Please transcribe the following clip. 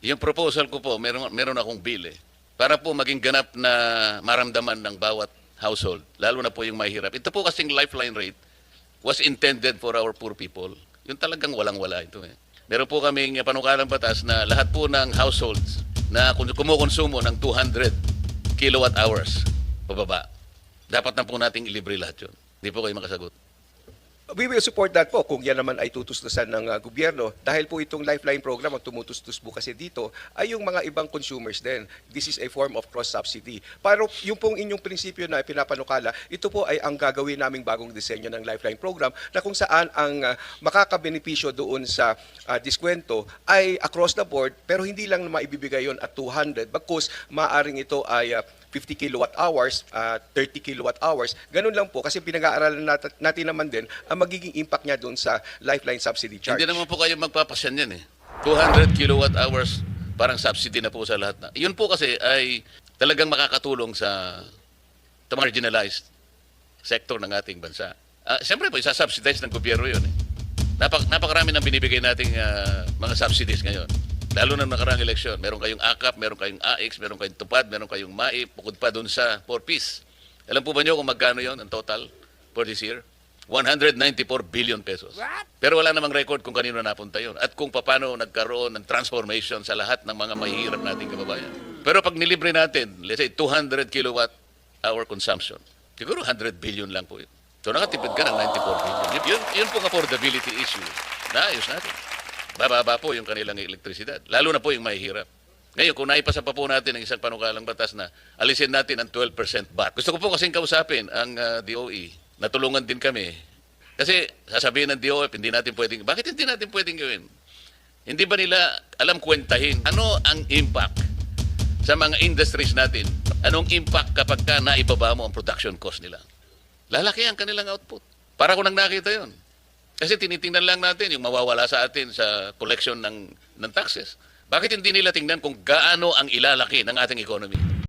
Yung proposal ko po, meron, meron akong bill eh. Para po maging ganap na maramdaman ng bawat household, lalo na po yung mahirap. Ito po kasing lifeline rate was intended for our poor people. Yung talagang walang-wala ito eh. Meron po kaming panukalang batas na lahat po ng households na kum- kumukonsumo ng 200 kilowatt hours pababa. Dapat na po nating ilibre lahat yun. Hindi po kayo makasagot. We will support that po kung yan naman ay tutustusan ng uh, gobyerno dahil po itong Lifeline program ang tumutustus po kasi dito ay yung mga ibang consumers din. This is a form of cross-subsidy. Pero yung pong inyong prinsipyo na pinapanukala, ito po ay ang gagawin naming bagong disenyo ng Lifeline program na kung saan ang uh, makakabenepisyo doon sa uh, diskwento ay across the board pero hindi lang maibibigay yon at 200 bagkus maaring ito ay uh, 50 kilowatt hours, uh, 30 kilowatt hours. Ganun lang po kasi pinag-aaralan natin, natin naman din ang magiging impact niya doon sa lifeline subsidy charge. Hindi naman po kayo magpapasyan yan eh. 200 kilowatt hours, parang subsidy na po sa lahat na. Yun po kasi ay talagang makakatulong sa the marginalized sector ng ating bansa. Ah, Siyempre po, isa-subsidize ng gobyerno yun eh. Napak napakarami ng binibigay nating ah, mga subsidies ngayon. Lalo na nakarang eleksyon. Meron kayong AKAP, meron kayong AX, meron kayong TUPAD, meron kayong MAIP, bukod pa doon sa 4Ps. Alam po ba nyo kung magkano yon ang total for this year? 194 billion pesos. Pero wala namang record kung kanino napunta yon at kung paano nagkaroon ng transformation sa lahat ng mga mahihirap nating kababayan. Pero pag nilibre natin, let's say 200 kilowatt hour consumption, siguro 100 billion lang po yun. So nakatipid ka ng 94 billion. Yun, yun, yun pong affordability issue. Naayos natin. Bababa po yung kanilang elektrisidad. Lalo na po yung mahihirap. Ngayon, kung naipasa pa po natin ang isang panukalang batas na alisin natin ang 12% VAT. Gusto ko po kasing kausapin ang ah, DOE. Natulungan din kami. Kasi sasabihin ng DOE, hindi natin pwedeng, bakit hindi natin pwedeng gawin? Hindi ba nila alam kwentahin ano ang impact sa mga industries natin? Anong impact kapag ka naibaba mo ang production cost nila? Lalaki ang kanilang output. Para ko nang nakita yon. Kasi tinitingnan lang natin yung mawawala sa atin sa collection ng, ng taxes. Bakit hindi nila tingnan kung gaano ang ilalaki ng ating economy?